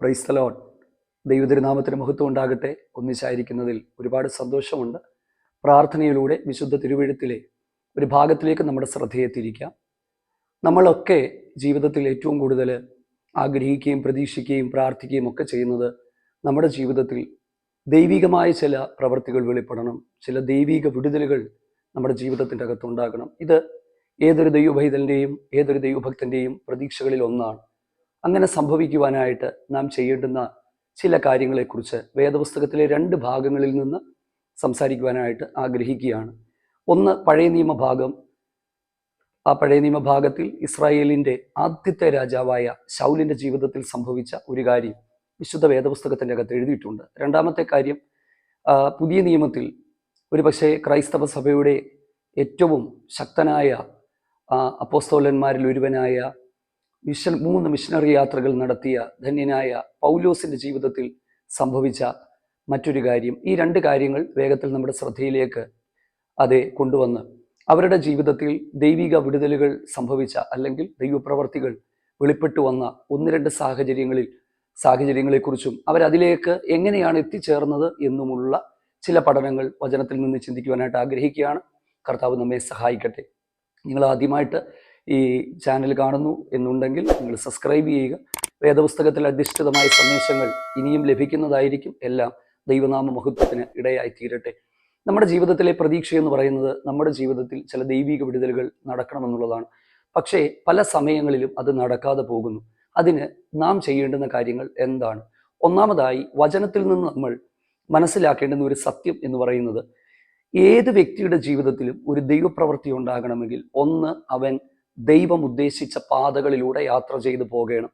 പ്രൈസ്തലോൺ ദൈവതിരുനാമത്തിന് മഹത്വം ഉണ്ടാകട്ടെ. ഒന്നിച്ചായിരിക്കുന്നതിൽ ഒരുപാട് സന്തോഷമുണ്ട്. പ്രാർത്ഥനയിലൂടെ വിശുദ്ധ തിരുവഴുത്തിലെ ഒരു ഭാഗത്തിലേക്ക് നമ്മുടെ ശ്രദ്ധയെ തിരിക്കാം നമ്മളൊക്കെ ജീവിതത്തിൽ ഏറ്റവും കൂടുതൽ ആഗ്രഹിക്കുകയും പ്രതീക്ഷിക്കുകയും പ്രാർത്ഥിക്കുകയും ഒക്കെ ചെയ്യുന്നത് നമ്മുടെ ജീവിതത്തിൽ ദൈവികമായ ചില പ്രവൃത്തികൾ വെളിപ്പെടണം. ചില ദൈവിക വിടുതലുകൾ നമ്മുടെ ജീവിതത്തിന്റെ അകത്തുണ്ടാകണം ഇത് ഏതൊരു ദൈവഭൈതലിന്റെയും ഏതൊരു ദൈവഭക്തന്റെയും പ്രതീക്ഷകളിൽ ഒന്നാണ്. അങ്ങനെ സംഭവിക്കുവാനായിട്ട് നാം ചെയ്യേണ്ടുന്ന ചില കാര്യങ്ങളെക്കുറിച്ച് വേദപുസ്തകത്തിലെ രണ്ട് ഭാഗങ്ങളിൽ നിന്ന് സംസാരിക്കുവാനായിട്ട് ആഗ്രഹിക്കുകയാണ്. ഒന്ന് പഴയ നിയമഭാഗം. ആ പഴയ നിയമഭാഗത്തിൽ ഇസ്രായേലിന്റെ ആദ്യത്തെ രാജാവായ ശൗലിന്റെ ജീവിതത്തിൽ സംഭവിച്ച ഒരു കാര്യം വിശുദ്ധ വേദപുസ്തകത്തിന്റെ അകത്ത് എഴുതിയിട്ടുണ്ട്. രണ്ടാമത്തെ കാര്യം പുതിയ നിയമത്തിൽ ഒരുപക്ഷെ ക്രൈസ്തവ സഭയുടെ ഏറ്റവും ശക്തനായ അപ്പോസ്തോലന്മാരിൽ ഒരുവനായ മിഷൻ മൂന്ന് മിഷനറി യാത്രകൾ നടത്തിയ ധന്യനായ പൗലോസിന്റെ ജീവിതത്തിൽ സംഭവിച്ച മറ്റൊരു കാര്യം. ഈ രണ്ട് കാര്യങ്ങൾ വേഗത്തിൽ നമ്മുടെ ശ്രദ്ധയിലേക്ക് അതെ കൊണ്ടുവന്ന് അവരുടെ ജീവിതത്തിൽ ദൈവിക വിടുതലുകൾ സംഭവിച്ച അല്ലെങ്കിൽ ദൈവപ്രവർത്തികൾ വെളിപ്പെട്ടു വന്ന ഒന്ന് രണ്ട് സാഹചര്യങ്ങളിൽ സാഹചര്യങ്ങളെക്കുറിച്ചും അവരതിലേക്ക് എങ്ങനെയാണ് എത്തിച്ചേർന്നത് എന്നുമുള്ള ചില പഠനങ്ങൾ വചനത്തിൽ നിന്ന് ചിന്തിക്കുവാനായിട്ട് ആഗ്രഹിക്കുകയാണ്. കർത്താവ് നമ്മെ സഹായിക്കട്ടെ. നിങ്ങൾ ആദ്യമായിട്ട് ഈ ചാനൽ കാണുന്നു എന്നുണ്ടെങ്കിൽ നിങ്ങൾ സബ്സ്ക്രൈബ് ചെയ്യുക. വേദപുസ്തകത്തിൽ അധിഷ്ഠിതമായ സന്ദേശങ്ങൾ ഇനിയും ലഭിക്കുന്നതായിരിക്കും. എല്ലാം ദൈവനാമ മഹത്വത്തിന് ഇടയായി തീരട്ടെ നമ്മുടെ ജീവിതത്തിലെ പ്രതീക്ഷ എന്ന് പറയുന്നത് നമ്മുടെ ജീവിതത്തിൽ ചില ദൈവിക വിടുതലുകൾ നടക്കണമെന്നുള്ളതാണ്. പക്ഷേ പല സമയങ്ങളിലും അത് നടക്കാതെ പോകുന്നു. അതിന് നാം ചെയ്യേണ്ടുന്ന കാര്യങ്ങൾ എന്താണ്? ഒന്നാമതായി വചനത്തിൽ നിന്ന് നമ്മൾ മനസ്സിലാക്കേണ്ടുന്ന ഒരു സത്യം എന്ന് പറയുന്നത് ഏത് വ്യക്തിയുടെ ജീവിതത്തിലും ഒരു ദൈവപ്രവൃത്തി ഉണ്ടാകണമെങ്കിൽ ഒന്ന് അവൻ ദൈവം ഉദ്ദേശിച്ച പാതകളിലൂടെ യാത്ര ചെയ്തു പോകണം.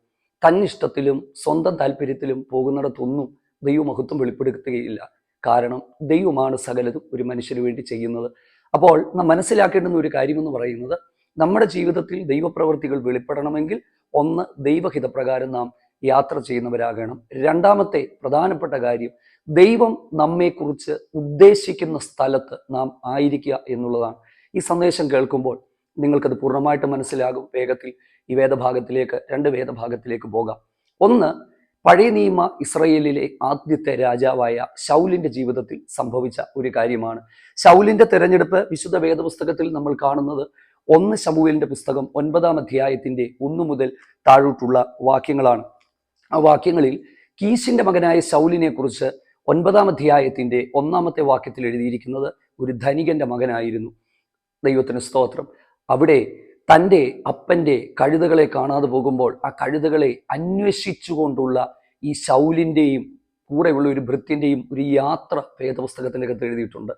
തന്നിഷ്ടത്തിലും സ്വന്തം താല്പര്യത്തിലും പോകുന്നിടത്തൊന്നും ദൈവമഹത്വം വെളിപ്പെടുത്തുകയില്ല. കാരണം ദൈവമാണ് സകലതും ഒരു മനുഷ്യന് വേണ്ടി ചെയ്യുന്നത്. അപ്പോൾ നാം മനസ്സിലാക്കേണ്ടുന്ന ഒരു കാര്യമെന്ന് പറയുന്നത് നമ്മുടെ ജീവിതത്തിൽ ദൈവപ്രവൃത്തികൾ വെളിപ്പെടണമെങ്കിൽ ഒന്ന് ദൈവഹിതപ്രകാരം നാം യാത്ര ചെയ്യുന്നവരാകണം. രണ്ടാമത്തെ പ്രധാനപ്പെട്ട കാര്യം ദൈവം നമ്മെക്കുറിച്ച് ഉദ്ദേശിക്കുന്ന സ്ഥലത്ത് നാം ആയിരിക്കുക എന്നുള്ളതാണ്. ഈ സന്ദേശം കേൾക്കുമ്പോൾ നിങ്ങൾക്കത് പൂർണമായിട്ട് മനസ്സിലാകും. വേഗത്തിൽ ഈ വേദഭാഗത്തിലേക്ക് രണ്ട് വേദഭാഗത്തിലേക്ക് പോകാം. ഒന്ന് പഴയ നിയമ ഇസ്രയേലിലെ ആദ്യത്തെ രാജാവായ ശൗലിന്റെ ജീവിതത്തിൽ സംഭവിച്ച ഒരു കാര്യമാണ്. ശൗലിന്റെ തെരഞ്ഞെടുപ്പ് വിശുദ്ധ വേദപുസ്തകത്തിൽ നമ്മൾ കാണുന്നത് ഒന്ന് ശമുവേലിന്റെ പുസ്തകം ഒൻപതാം അധ്യായത്തിന്റെ ഒന്നു മുതൽ താഴോട്ടുള്ള വാക്യങ്ങളാണ്. ആ വാക്യങ്ങളിൽ കീശിന്റെ മകനായ ശൗലിനെ കുറിച്ച് ഒൻപതാം അധ്യായത്തിന്റെ ഒന്നാമത്തെ വാക്യത്തിൽ എഴുതിയിരിക്കുന്നത് ഒരു ധനികന്റെ മകനായിരുന്നു. ദൈവത്തിന് സ്തോത്രം. അവിടെ തന്റെ അപ്പന്റെ കഴുതകളെ കാണാതെ പോകുമ്പോൾ ആ കഴുതകളെ അന്വേഷിച്ചുകൊണ്ടുള്ള ഈ ശൗലിന്റെയും കൂടെയുള്ള ഒരു ഭൃത്യന്റെയും ഒരു യാത്ര വേദപുസ്തകത്തിന്റെ അകത്ത് എഴുതിയിട്ടുണ്ട്.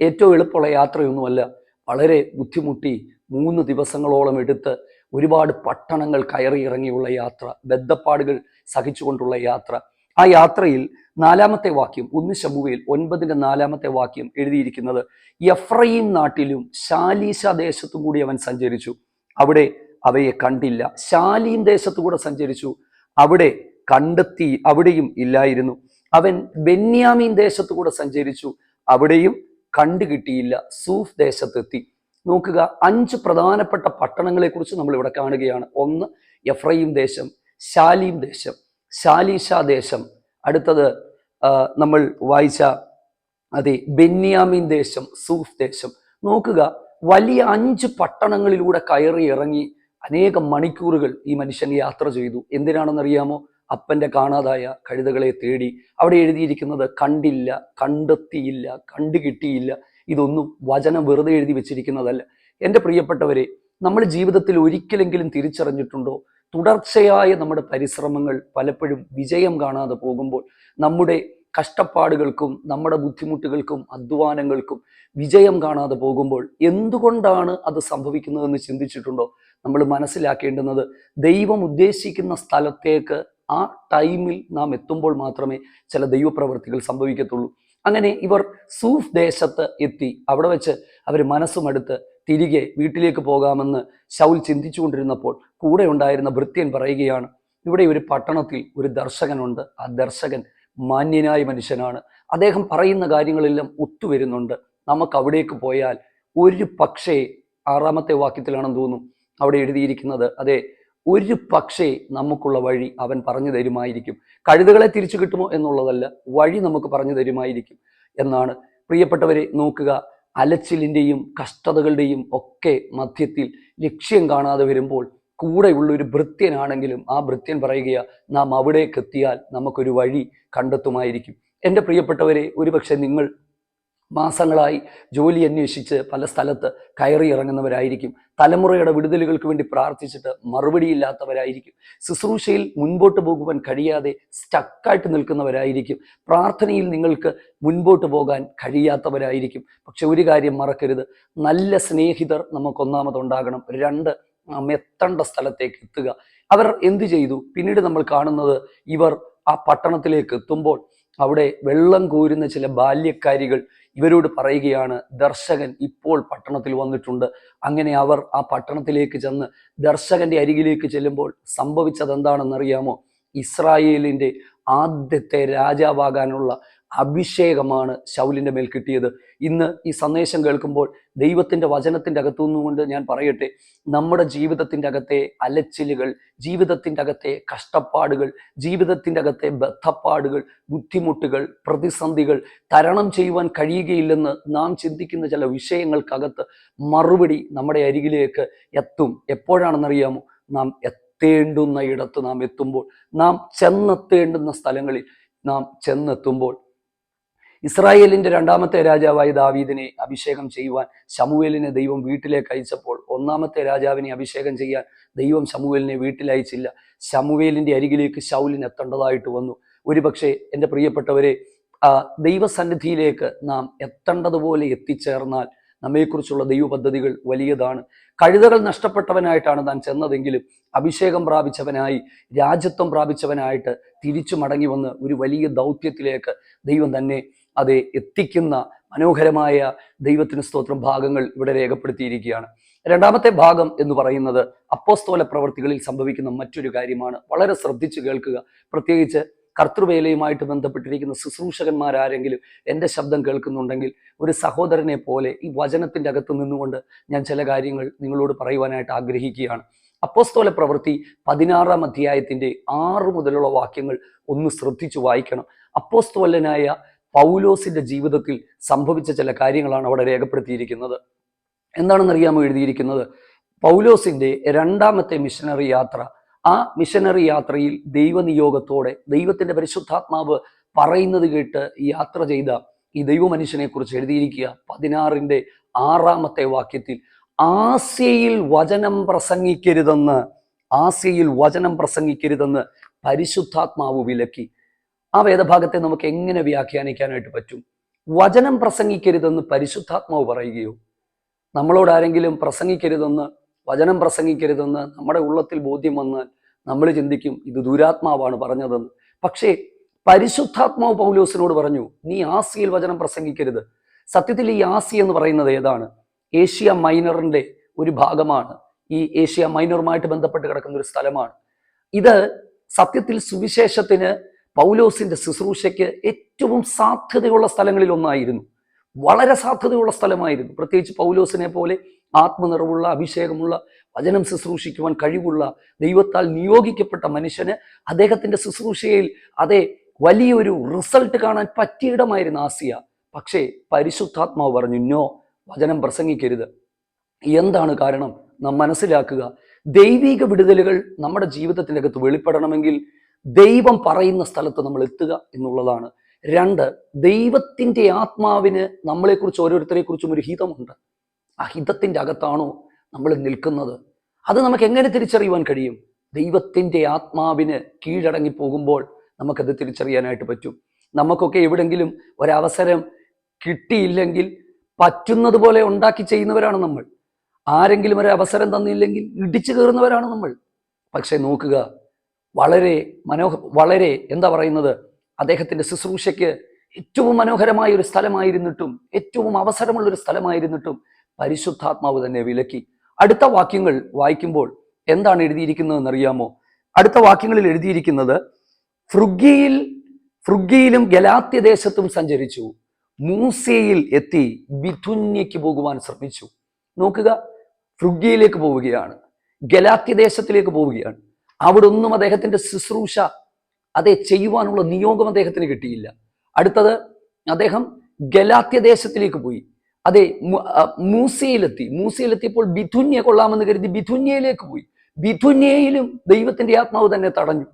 ഏറ്റവും എളുപ്പമുള്ള യാത്രയൊന്നുമല്ല വളരെ ബുദ്ധിമുട്ടി മൂന്ന് ദിവസങ്ങളോളം എടുത്ത് ഒരുപാട് പട്ടണങ്ങൾ കയറി ഇറങ്ങിയുള്ള യാത്ര ബദ്ധപ്പാടുകൾ സഹിച്ചുകൊണ്ടുള്ള യാത്ര. ആ യാത്രയിൽ നാലാമത്തെ വാക്യം ഒന്ന് ശമുവേൽ ഒൻപതിന്റെ നാലാമത്തെ വാക്യം എഴുതിയിരിക്കുന്നത് എഫ്രൈം നാട്ടിലും ശാലീശ ദേശത്തും കൂടി അവൻ സഞ്ചരിച്ചു. അവിടെ അവയെ കണ്ടില്ല. ശാലീം ദേശത്തുകൂടെ സഞ്ചരിച്ചു. അവിടെ കണ്ടെത്തി അവിടെയും ഇല്ലായിരുന്നു. അവൻ ബെന്യാമീൻ ദേശത്തു ദേശത്തുകൂടെ സഞ്ചരിച്ചു. അവിടെയും കണ്ടുകിട്ടിയില്ല സൂഫ് ദേശത്തെത്തി. നോക്കുക അഞ്ച് പ്രധാനപ്പെട്ട പട്ടണങ്ങളെക്കുറിച്ച് നമ്മൾ ഇവിടെ കാണുകയാണ്. ഒന്ന് എഫ്രൈം ദേശം ശാലീം ദേശം. ശാലീഷ ദേശം. അടുത്തത് നമ്മൾ വായിച്ച അതെ ബെന്യാമിൻ ദേശം സൂഫ് ദേശം. നോക്കുക വലിയ അഞ്ച് പട്ടണങ്ങളിലൂടെ കയറി ഇറങ്ങി അനേകം മണിക്കൂറുകൾ ഈ മനുഷ്യൻ യാത്ര ചെയ്തു. എന്തിനാണെന്നറിയാമോ? അപ്പന്റെ കാണാതായ കഴുതകളെ തേടി. അവിടെ എഴുതിയിരിക്കുന്നത് കണ്ടില്ല കണ്ടെത്തിയില്ല കണ്ടു കിട്ടിയില്ല ഇതൊന്നും വചനം വെറുതെ എഴുതി വെച്ചിരിക്കുന്നതല്ല. എന്റെ പ്രിയപ്പെട്ടവരെ നമ്മൾ ജീവിതത്തിൽ ഒരിക്കലെങ്കിലും തിരിച്ചറിഞ്ഞിട്ടുണ്ടോ? തുടർച്ചയായ നമ്മുടെ പരിശ്രമങ്ങൾ പലപ്പോഴും വിജയം കാണാതെ പോകുമ്പോൾ നമ്മുടെ കഷ്ടപ്പാടുകൾക്കും നമ്മുടെ ബുദ്ധിമുട്ടുകൾക്കും അധ്വാനങ്ങൾക്കും വിജയം കാണാതെ പോകുമ്പോൾ എന്തുകൊണ്ടാണ് അത് സംഭവിക്കുന്നതെന്ന് ചിന്തിച്ചിട്ടുണ്ടോ? നമ്മൾ മനസ്സിലാക്കേണ്ടുന്നത് ദൈവം ഉദ്ദേശിക്കുന്ന സ്ഥലത്തേക്ക് ആ ടൈമിൽ നാം എത്തുമ്പോൾ മാത്രമേ ചില ദൈവപ്രവർത്തികൾ സംഭവിക്കത്തുള്ളൂ. അങ്ങനെ ഇവർ സൂഫ് ദേശത്ത് എത്തി. അവിടെ വെച്ച് അവർ മനസ്സുമടുത്ത് തിരികെ വീട്ടിലേക്ക് പോകാമെന്ന് ശൗൽ ചിന്തിച്ചുകൊണ്ടിരുന്നപ്പോൾ കൂടെ ഉണ്ടായിരുന്ന ഭൃത്യൻ പറയുകയാണ് ഇവിടെ ഒരു പട്ടണത്തിൽ ഒരു ദർശകനുണ്ട്. ആ ദർശകൻ മാന്യനായ മനുഷ്യനാണ്. അദ്ദേഹം പറയുന്ന കാര്യങ്ങളെല്ലാം ഒത്തുവരുന്നുണ്ട് നമുക്ക് അവിടേക്ക് പോയാൽ ഒരു പക്ഷേ ആറാമത്തെ വാക്യത്തിലാണെന്ന് തോന്നുന്നു. അവിടെ എഴുതിയിരിക്കുന്നത് അതെ ഒരു പക്ഷേ നമുക്കുള്ള വഴി അവൻ പറഞ്ഞു തരുമായിരിക്കും. കഴുതുകളെ തിരിച്ചു കിട്ടുമോ എന്നുള്ളതല്ല വഴി നമുക്ക് പറഞ്ഞു തരുമായിരിക്കും എന്നാണ്. പ്രിയപ്പെട്ടവരെ നോക്കുക അലച്ചിലിന്റെയും കഷ്ടതകളുടെയും ഒക്കെ മധ്യത്തിൽ ലക്ഷ്യം കാണാതെ വരുമ്പോൾ കൂടെയുള്ള ഒരു ഭൃത്യനാണെങ്കിലും ആ ഭൃത്യൻ പറയുകയാ നാം അവിടേക്ക് എത്തിയാൽ നമുക്കൊരു വഴി കണ്ടെത്തുമായിരിക്കും. എന്റെ പ്രിയപ്പെട്ടവരെ ഒരുപക്ഷെ നിങ്ങൾ മാസങ്ങളായി ജോലി അന്വേഷിച്ച് പല സ്ഥലത്ത് കയറി ഇറങ്ങുന്നവരായിരിക്കും. തലമുറയുടെ വിടുതലുകൾക്ക് വേണ്ടി പ്രാർത്ഥിച്ചിട്ട് മറുപടിയില്ലാത്തവരായിരിക്കും. ശുശ്രൂഷയിൽ മുൻപോട്ട് പോകുവാൻ കഴിയാതെ സ്റ്റക്കായിട്ട് നിൽക്കുന്നവരായിരിക്കും. പ്രാർത്ഥനയിൽ നിങ്ങൾക്ക് മുൻപോട്ട് പോകാൻ കഴിയാത്തവരായിരിക്കും. പക്ഷെ ഒരു കാര്യം മറക്കരുത്. നല്ല സ്നേഹിതർ നമുക്ക് ഒന്നാമതുണ്ടാകണം രണ്ട് എത്തേണ്ട സ്ഥലത്തേക്ക് എത്തുക. അവർ എന്തു ചെയ്തു? പിന്നീട് നമ്മൾ കാണുന്നത് ഇവർ ആ പട്ടണത്തിലേക്ക് എത്തുമ്പോൾ അവിടെ വെള്ളം കോരുന്ന ചില ബാല്യക്കാരികൾ ഇവരോട് പറയുകയാണ് ദർശകൻ ഇപ്പോൾ പട്ടണത്തിൽ വന്നിട്ടുണ്ട്. അങ്ങനെ അവർ ആ പട്ടണത്തിലേക്ക് ചെന്ന് ദർശകന്റെ അരികിലേക്ക് ചെല്ലുമ്പോൾ സംഭവിച്ചത് എന്താണെന്നറിയാമോ ഇസ്രായേലിന്റെ ആദ്യത്തെ രാജാവാകാനുള്ള അഭിഷേകമാണ് ശൗലിന്റെ മേൽ കിട്ടിയത്. ഇന്ന് ഈ സന്ദേശം കേൾക്കുമ്പോൾ ദൈവത്തിന്റെ വചനത്തിന്റെ അകത്തുനിന്നുകൊണ്ട് ഞാൻ പറയട്ടെ നമ്മുടെ ജീവിതത്തിന്റെ അകത്തെ അലച്ചിലുകൾ ജീവിതത്തിന്റെ അകത്തെ കഷ്ടപ്പാടുകൾ ജീവിതത്തിന്റെ അകത്തെ ബദ്ധപ്പാടുകൾ ബുദ്ധിമുട്ടുകൾ പ്രതിസന്ധികൾ തരണം ചെയ്യുവാൻ കഴിയുകയില്ലെന്ന് നാം ചിന്തിക്കുന്ന ചില വിഷയങ്ങൾക്കകത്ത് മറുപടി നമ്മുടെ അരികിലേക്ക് എത്തും. എപ്പോഴാണെന്നറിയാമോ? നാം എത്തേണ്ടുന്ന ഇടത്ത് നാം എത്തുമ്പോൾ നാം ചെന്നെത്തേണ്ടുന്ന സ്ഥലങ്ങളിൽ നാം ചെന്നെത്തുമ്പോൾ ഇസ്രായേലിന്റെ രണ്ടാമത്തെ രാജാവായ ദാവീദിനെ അഭിഷേകം ചെയ്യുവാൻ ശമുവേലിനെ ദൈവം വീട്ടിലേക്ക് അയച്ചപ്പോൾ ഒന്നാമത്തെ രാജാവിനെ അഭിഷേകം ചെയ്യാൻ ദൈവം ശമുവേലിനെ വീട്ടിലയച്ചില്ല. ശമുവേലിന്റെ അരികിലേക്ക് ശൗലിന് എത്തേണ്ടതായിട്ട് വന്നു. ഒരുപക്ഷെ എന്റെ പ്രിയപ്പെട്ടവരെ ദൈവസന്നിധിയിലേക്ക് നാം എത്തേണ്ടതുപോലെ എത്തിച്ചേർന്നാൽ നമ്മെക്കുറിച്ചുള്ള ദൈവ പദ്ധതികൾ വലിയതാണ്. കഴുതകൾ നഷ്ടപ്പെട്ടവനായിട്ടാണ് താൻ ചെന്നതെങ്കിലും അഭിഷേകം പ്രാപിച്ചവനായി രാജ്യത്വം പ്രാപിച്ചവനായിട്ട് തിരിച്ചു മടങ്ങി വന്ന് ഒരു വലിയ ദൗത്യത്തിലേക്ക് ദൈവം തന്നെ അതെ എത്തിക്കുന്ന മനോഹരമായ ദൈവത്തിന് സ്തോത്രം ഭാഗങ്ങൾ ഇവിടെ രേഖപ്പെടുത്തിയിരിക്കുകയാണ്. രണ്ടാമത്തെ ഭാഗം എന്ന് പറയുന്നത് അപ്പോസ്തോല പ്രവർത്തികളിൽ സംഭവിക്കുന്ന മറ്റൊരു കാര്യമാണ്. വളരെ ശ്രദ്ധിച്ചു കേൾക്കുക. പ്രത്യേകിച്ച് കർത്തൃവേലയുമായിട്ട് ബന്ധപ്പെട്ടിരിക്കുന്ന ശുശ്രൂഷകന്മാരാരെങ്കിലും എന്റെ ശബ്ദം കേൾക്കുന്നുണ്ടെങ്കിൽ ഒരു സഹോദരനെ പോലെ ഈ വചനത്തിന്റെ അകത്ത് നിന്നുകൊണ്ട് ഞാൻ ചില കാര്യങ്ങൾ നിങ്ങളോട് പറയുവാനായിട്ട് ആഗ്രഹിക്കുകയാണ്. അപ്പോസ്തോല പ്രവൃത്തി പതിനാറാം അധ്യായത്തിന്റെ ആറ് മുതലുള്ള വാക്യങ്ങൾ ഒന്ന് ശ്രദ്ധിച്ചു വായിക്കണം. അപ്പോസ്തോലനായ പൗലോസിന്റെ ജീവിതത്തിൽ സംഭവിച്ച ചില കാര്യങ്ങളാണ് അവിടെ രേഖപ്പെടുത്തിയിരിക്കുന്നത്. എന്താണെന്നറിയാമോ എഴുതിയിരിക്കുന്നത്? പൗലോസിന്റെ രണ്ടാമത്തെ മിഷനറി യാത്ര. ആ മിഷനറി യാത്രയിൽ ദൈവനിയോഗത്തോടെ ദൈവത്തിന്റെ പരിശുദ്ധാത്മാവ് പറയുന്നത് കേട്ട് യാത്ര ചെയ്ത ഈ ദൈവമനുഷ്യനെ കുറിച്ച് എഴുതിയിരിക്കുക. പതിനാറിന്റെ ആറാമത്തെ വാക്യത്തിൽ ആസ്യയിൽ വചനം പ്രസംഗിക്കരുതെന്ന് ആസ്യയിൽ വചനം പ്രസംഗിക്കരുതെന്ന് പരിശുദ്ധാത്മാവ് വിലക്കി. ആ വേദഭാഗത്തെ നമുക്ക് എങ്ങനെ വ്യാഖ്യാനിക്കാനായിട്ട് പറ്റും? വചനം പ്രസംഗിക്കരുതെന്ന് പരിശുദ്ധാത്മാവ് പറയുകയോ? നമ്മളോട് ആരെങ്കിലും പ്രസംഗിക്കരുതെന്ന് വചനം പ്രസംഗിക്കരുതെന്ന് നമ്മുടെ ഉള്ളത്തിൽ ബോധ്യം വന്നാൽ നമ്മൾ ചിന്തിക്കും ഇത് ദുരാത്മാവാണ് പറഞ്ഞതെന്ന്. പക്ഷേ പരിശുദ്ധാത്മാവ് പൗലോസിനോട് പറഞ്ഞു നീ ആസിയിൽ വചനം പ്രസംഗിക്കരുത്. സത്യത്തിൽ ഈ ആസി എന്ന് പറയുന്നത് ഏതാണ്? ഏഷ്യ മൈനറിന്റെ ഒരു ഭാഗമാണ്. ഈ ഏഷ്യ മൈനറുമായിട്ട് ബന്ധപ്പെട്ട് കിടക്കുന്ന ഒരു സ്ഥലമാണ്. ഇത് സത്യത്തിൽ സുവിശേഷത്തിന് പൗലോസിന്റെ ശുശ്രൂഷയ്ക്ക് ഏറ്റവും സാധ്യതയുള്ള സ്ഥലങ്ങളിൽ ഒന്നായിരുന്നു. വളരെ സാധ്യതയുള്ള സ്ഥലമായിരുന്നു. പ്രത്യേകിച്ച് പൗലോസിനെ പോലെ ആത്മനിറവുള്ള അഭിഷേകമുള്ള വചനം ശുശ്രൂഷിക്കുവാൻ കഴിവുള്ള ദൈവത്താൽ നിയോഗിക്കപ്പെട്ട മനുഷ്യന് അദ്ദേഹത്തിന്റെ ശുശ്രൂഷയിൽ അതേ വലിയൊരു റിസൾട്ട് കാണാൻ പറ്റിയിടമായിരുന്നു ആസിയ. പക്ഷേ പരിശുദ്ധാത്മാവ് പറഞ്ഞു നോ വചനം പ്രസംഗിക്കരുത്. എന്താണ് കാരണം? നാം മനസ്സിലാക്കുക. ദൈവിക വിടുതലുകൾ നമ്മുടെ ജീവിതത്തിനകത്ത് വെളിപ്പെടണമെങ്കിൽ ദൈവം പറയുന്ന സ്ഥലത്ത് നമ്മൾ എത്തുക എന്നുള്ളതാണ്. രണ്ട് ദൈവത്തിന്റെ ആത്മാവിന് നമ്മളെക്കുറിച്ച് ഓരോരുത്തരെ കുറിച്ചും ഒരു ഹിതമുണ്ട്. ആ ഹിതത്തിന്റെ അകത്താണോ നമ്മൾ നിൽക്കുന്നത്? അത് നമുക്ക് എങ്ങനെ തിരിച്ചറിയുവാൻ കഴിയും? ദൈവത്തിന്റെ ആത്മാവിന് കീഴടങ്ങി പോകുമ്പോൾ നമുക്കത് തിരിച്ചറിയാനായിട്ട് പറ്റും. നമുക്കൊക്കെ എവിടെങ്കിലും ഒരവസരം കിട്ടിയില്ലെങ്കിൽ പറ്റുന്നത് പോലെ ഉണ്ടാക്കി ചെയ്യുന്നവരാണ് നമ്മൾ. ആരെങ്കിലും ഒരു അവസരം തന്നില്ലെങ്കിൽ ഇടിച്ചു കയറുന്നവരാണ് നമ്മൾ. പക്ഷെ നോക്കുക വളരെ മനോഹ വളരെ എന്താ പറയുന്നത്? അദ്ദേഹത്തിന്റെ ശുശ്രൂഷയ്ക്ക് ഏറ്റവും മനോഹരമായ ഒരു സ്ഥലമായിരുന്നിട്ടും ഏറ്റവും അവസരമുള്ള ഒരു സ്ഥലമായിരുന്നിട്ടും പരിശുദ്ധാത്മാവ് തന്നെ വിലക്കി. അടുത്ത വാക്യങ്ങൾ വായിക്കുമ്പോൾ എന്താണ് എഴുതിയിരിക്കുന്നതെന്ന് അറിയാമോ അടുത്ത വാക്യങ്ങളിൽ എഴുതിയിരിക്കുന്നത് ഫ്രുഗിയിൽ ഫ്രുഗിയിലും ഗലാത്യദേശത്തും സഞ്ചരിച്ചു. മൂസയിൽ എത്തി ബിഥുന്യയ്ക്ക് പോകുവാൻ ശ്രമിച്ചു. നോക്കുക ഫ്രുഗിയിലേക്ക് പോവുകയാണ്. ഗലാത്യദേശത്തിലേക്ക് പോവുകയാണ്. അവിടെ ഒന്നും അദ്ദേഹത്തിന്റെ ശുശ്രൂഷ അതേ ചെയ്യുവാനുള്ള നിയോഗം അദ്ദേഹത്തിന് കിട്ടിയില്ല. അടുത്തത് അദ്ദേഹം ഗലാത്യദേശത്തിലേക്ക് പോയി. അതെ മൂസയിലെത്തി. മൂസയിലെത്തിയപ്പോൾ ബിഥുന്യ കൊള്ളാമെന്ന് കരുതി ബിഥുന്യയിലേക്ക് പോയി. ബിഥുന്യയിലും ദൈവത്തിന്റെ ആത്മാവ് തന്നെ തടഞ്ഞു.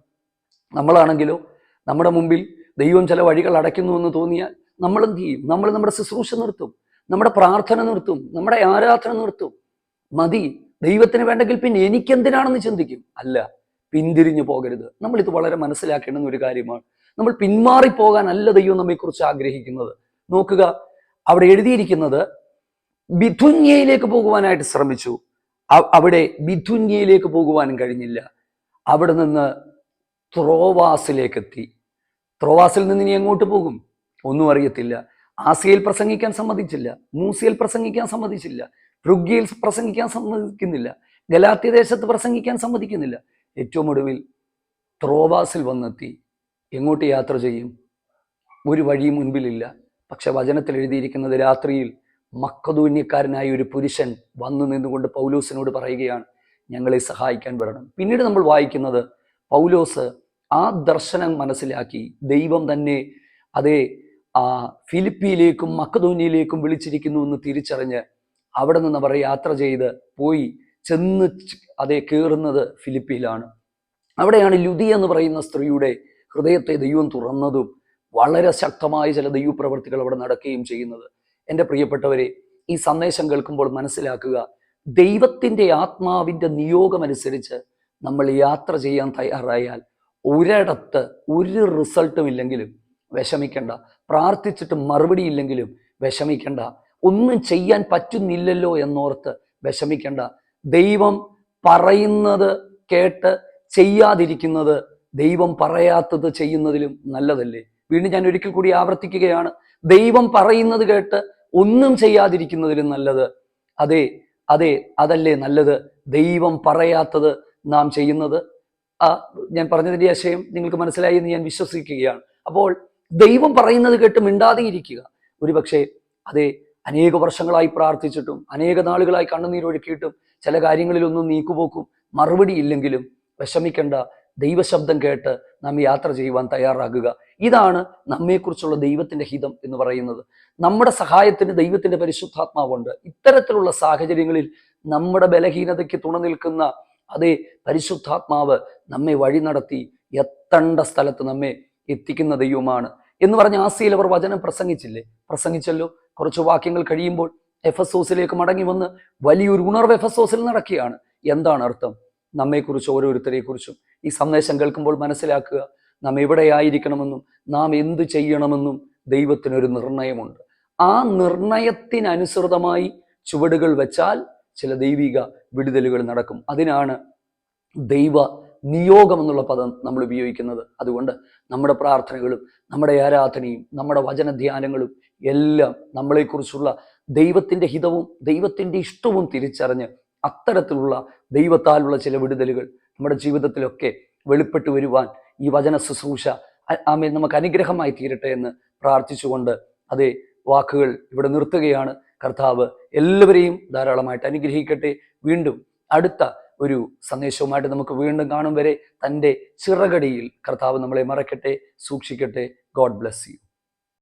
നമ്മളാണെങ്കിലോ നമ്മുടെ മുമ്പിൽ ദൈവം ചില വഴികൾ അടയ്ക്കുന്നു എന്ന് തോന്നിയാൽ നമ്മൾ എന്ത് ചെയ്യും? നമ്മൾ നമ്മുടെ ശുശ്രൂഷ നിർത്തും. നമ്മുടെ പ്രാർത്ഥന നിർത്തും. നമ്മുടെ ആരാധന നിർത്തും. മതി. ദൈവത്തിന് വേണ്ടെങ്കിൽ പിന്നെ എനിക്കെന്തിനാണെന്ന് ചിന്തിക്കും? അല്ല. പിന്തിരിഞ്ഞു പോകരുത്. നമ്മൾ ഇത് വളരെ മനസ്സിലാക്കേണ്ടുന്ന ഒരു കാര്യമാണ്. നമ്മൾ പിന്മാറിപ്പോകാനല്ല ദൈവം നമ്മെക്കുറിച്ച് ആഗ്രഹിക്കുന്നത്. നോക്കുക അവിടെ എഴുതിയിരിക്കുന്നത് ബിഥുന്യയിലേക്ക് പോകുവാനായിട്ട് ശ്രമിച്ചു. അവിടെ ബിഥുന്യയിലേക്ക് പോകുവാനും കഴിഞ്ഞില്ല. അവിടെ നിന്ന് ത്രോവാസിലേക്ക് എത്തി ത്രോവാസിൽ നിന്ന് ഇനി എങ്ങോട്ട് പോകും? ഒന്നും അറിയത്തില്ല. ആസിയയിൽ പ്രസംഗിക്കാൻ സമ്മതിച്ചില്ല. മൂസിയയിൽ പ്രസംഗിക്കാൻ സമ്മതിച്ചില്ല. റുഗ്യയിൽ പ്രസംഗിക്കാൻ സമ്മതിക്കുന്നില്ല. ഗലാത്യദേശത്ത് പ്രസംഗിക്കാൻ സമ്മതിക്കുന്നില്ല. ഏറ്റവും ഒടുവിൽ ത്രോവാസിൽ വന്നെത്തി. എങ്ങോട്ട് യാത്ര ചെയ്യും? ഒരു വഴി മുൻപിലില്ല. പക്ഷെ വചനത്തിൽ എഴുതിയിരിക്കുന്നത് രാത്രിയിൽ മക്കതൂന്യക്കാരനായ ഒരു പുരുഷൻ വന്നു നിന്നുകൊണ്ട് പൗലോസിനോട് പറയുകയാണ് ഞങ്ങളെ സഹായിക്കാൻ വരണം. പിന്നീട് നമ്മൾ വായിക്കുന്നത് പൗലോസ് ആ ദർശനം മനസ്സിലാക്കി. ദൈവം തന്നെ അതേ ആ ഫിലിപ്പിയിലേക്കും മക്കതോന്യയിലേക്കും വിളിച്ചിരിക്കുന്നു എന്ന് തിരിച്ചറിഞ്ഞ് അവിടെ നിന്ന് അവർ യാത്ര ചെയ്ത് പോയി. ചെന്ന് അതേ കയറുന്നത് ഫിലിപ്പിയിലാണ് അവിടെയാണ് ലുതി എന്ന് പറയുന്ന സ്ത്രീയുടെ ഹൃദയത്തെ ദൈവം തുറന്നതും വളരെ ശക്തമായ ചില ദൈവപ്രവർത്തികൾ അവിടെ നടക്കുകയും ചെയ്യുന്നത്. എന്റെ പ്രിയപ്പെട്ടവരെ ഈ സന്ദേശം കേൾക്കുമ്പോൾ മനസ്സിലാക്കുക ദൈവത്തിന്റെ ആത്മാവിന്റെ നിയോഗമനുസരിച്ച് നമ്മൾ യാത്ര ചെയ്യാൻ തയ്യാറായാൽ ഒരിടത്ത് ഒരു റിസൾട്ടും ഇല്ലെങ്കിലും വിഷമിക്കണ്ട. പ്രാർത്ഥിച്ചിട്ട് മറുപടി ഇല്ലെങ്കിലും വിഷമിക്കണ്ട. ഒന്നും ചെയ്യാൻ പറ്റുന്നില്ലല്ലോ എന്നോർത്ത് വിഷമിക്കണ്ട. ദൈവം പറയുന്നത് കേട്ട് ചെയ്യാതിരിക്കുന്നത് ദൈവം പറയാത്തത് ചെയ്യുന്നതിലും നല്ലതല്ലേ? വീണ്ടും ഞാൻ ഒരിക്കൽ കൂടി ആവർത്തിക്കുകയാണ്. ദൈവം പറയുന്നത് കേട്ട് ഒന്നും ചെയ്യാതിരിക്കുന്നതിലും നല്ലത്. അതെ അതെ അതല്ലേ നല്ലത്? ദൈവം പറയാത്തത് നാം ചെയ്യുന്നത്. ആ ഞാൻ പറഞ്ഞതിന്റെ ആശയം നിങ്ങൾക്ക് മനസ്സിലായി എന്ന് ഞാൻ വിശ്വസിക്കുകയാണ്. അപ്പോൾ ദൈവം പറയുന്നത് കേട്ട് മിണ്ടാതെ ഇരിക്കുക. ഒരുപക്ഷെ അതെ അനേക വർഷങ്ങളായി പ്രാർത്ഥിച്ചിട്ടും അനേക നാളുകളായി കണ്ണുനീരൊഴുക്കിയിട്ടും ചില കാര്യങ്ങളിലൊന്നും നീക്കുപോക്കും മറുപടി ഇല്ലെങ്കിലും വിഷമിക്കേണ്ട. ദൈവശബ്ദം കേട്ട് നാം യാത്ര ചെയ്യുവാൻ തയ്യാറാകുക. ഇതാണ് നമ്മെക്കുറിച്ചുള്ള ദൈവത്തിന്റെ ഹിതം എന്ന് പറയുന്നത്. നമ്മുടെ സഹായത്തിന് ദൈവത്തിന്റെ പരിശുദ്ധാത്മാവുണ്ട്. ഇത്തരത്തിലുള്ള സാഹചര്യങ്ങളിൽ നമ്മുടെ ബലഹീനതയ്ക്ക് തുണ നിൽക്കുന്ന അതേ പരിശുദ്ധാത്മാവ് നമ്മെ വഴി നടത്തി എത്തേണ്ട സ്ഥലത്ത് നമ്മെ എത്തിക്കുന്ന ദൈവമാണ്. എന്ന് പറഞ്ഞ ആസിയിൽ അവർ വചനം പ്രസംഗിച്ചില്ലേ? പ്രസംഗിച്ചല്ലോ. കുറച്ച് വാക്യങ്ങൾ കഴിയുമ്പോൾ എഫസോസിലേക്ക് മടങ്ങി വന്ന് വലിയൊരു ഉണർവ് എഫസോസിൽ നടക്കുകയാണ്. എന്താണ് അർത്ഥം? നമ്മെക്കുറിച്ച് ഓരോരുത്തരെ കുറിച്ചും ഈ സന്ദേശം കേൾക്കുമ്പോൾ മനസ്സിലാക്കുക. നാം എവിടെയായിരിക്കണമെന്നും നാം എന്ത് ചെയ്യണമെന്നും ദൈവത്തിനൊരു നിർണയമുണ്ട്. ആ നിർണയത്തിനനുസൃതമായി ചുവടുകൾ വെച്ചാൽ ചില ദൈവിക വിടുതലുകൾ നടക്കും. അതിനാണ് ദൈവ നിയോഗം എന്നുള്ള പദം നമ്മൾ ഉപയോഗിക്കുന്നത്. അതുകൊണ്ട് നമ്മുടെ പ്രാർത്ഥനകളും നമ്മുടെ ആരാധനയും നമ്മുടെ വചനധ്യാനങ്ങളും എല്ലാം നമ്മളെക്കുറിച്ചുള്ള ദൈവത്തിന്റെ ഹിതവും ദൈവത്തിന്റെ ഇഷ്ടവും തിരിച്ചറിഞ്ഞ് അത്തരത്തിലുള്ള ദൈവത്താലുള്ള ചില വിടുതലുകൾ നമ്മുടെ ജീവിതത്തിലൊക്കെ വെളിപ്പെട്ടു വരുവാൻ ഈ വചന ശുശ്രൂഷ ആമേ നമുക്ക് അനുഗ്രഹമായി തീരട്ടെ എന്ന് പ്രാർത്ഥിച്ചുകൊണ്ട് അതേ വാക്കുകൾ ഇവിടെ നിർത്തുകയാണ്. കർത്താവ് എല്ലാവരെയും ധാരാളമായിട്ട് അനുഗ്രഹിക്കട്ടെ. വീണ്ടും അടുത്ത ഒരു സന്ദേശവുമായിട്ട് നമുക്ക് വീണ്ടും കാണും വരെ തന്റെ ചിറകടിയിൽ കർത്താവ് നമ്മളെ മറക്കട്ടെ സൂക്ഷിക്കട്ടെ. God bless you